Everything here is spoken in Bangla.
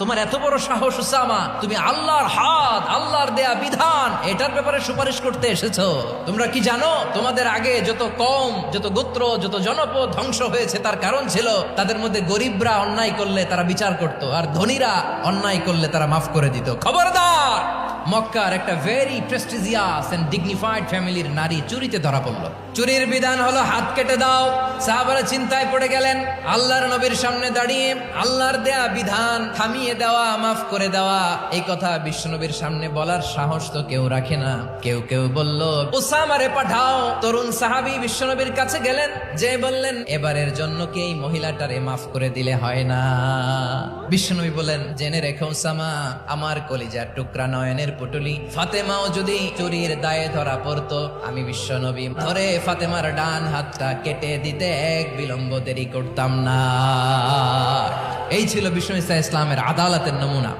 তোমার এত বড় সাহস উসামা, তুমি আল্লাহর হাত, আল্লাহর দেয়া বিধান, এটার ব্যাপারে সুপারিশ করতে এসেছ। তোমরা কি জানো, তোমাদের আগে যত কম যত গোত্র, যত জনপদ ধ্বংস হয়েছে, তার কারণ ছিল তাদের মধ্যে গরিবরা অন্যায় করলে তারা বিচার করত, আর ধনীরা অন্যায় করলে তারা মাফ করে দিত। খবরদার! মক্কার একটা ভেরি প্রেস্টিজিয়াস এন্ড ডিগনিফাইড ফ্যামিলির নারী চুরিতে ধরা পড়ল। চুরির বিধান হলো হাত কেটে দাও, সাহাবারা চিন্তায় পড়ে গেলেন, আল্লাহর নবীর সামনে দাঁড়িয়ে আল্লাহর দেয়া বিধান থামিয়ে দেওয়া, মাফ করে দেওয়া। এই কথা বিশ্বনবীর সামনে বলার সাহস তো কেউ রাখে না। কেউ কেউ বলল ওসামারে পাঠাও। তরুণ সাহাবী বিশ্বনবীর কাছে গেলেন, যে বললেন, এবারের জন্য কি এই মহিলাটারে মাফ করে দিলে হয় না? বিশ্বনবী বলেন, জেনে রেখো ওসামা আমার কলিজার টুকরা নয়নের পুটুলি। ফাতেমাও যদি চুরির দায়ে ধরা পড়তো, আমি বিশ্ব নবী ধরে ফাতেমার ডান হাতটা কেটে দিতে এক বিলম্ব দেরি করতাম না। এই ছিল বিষ্ণু ইসা ইসলামের আদালতের নমুনা।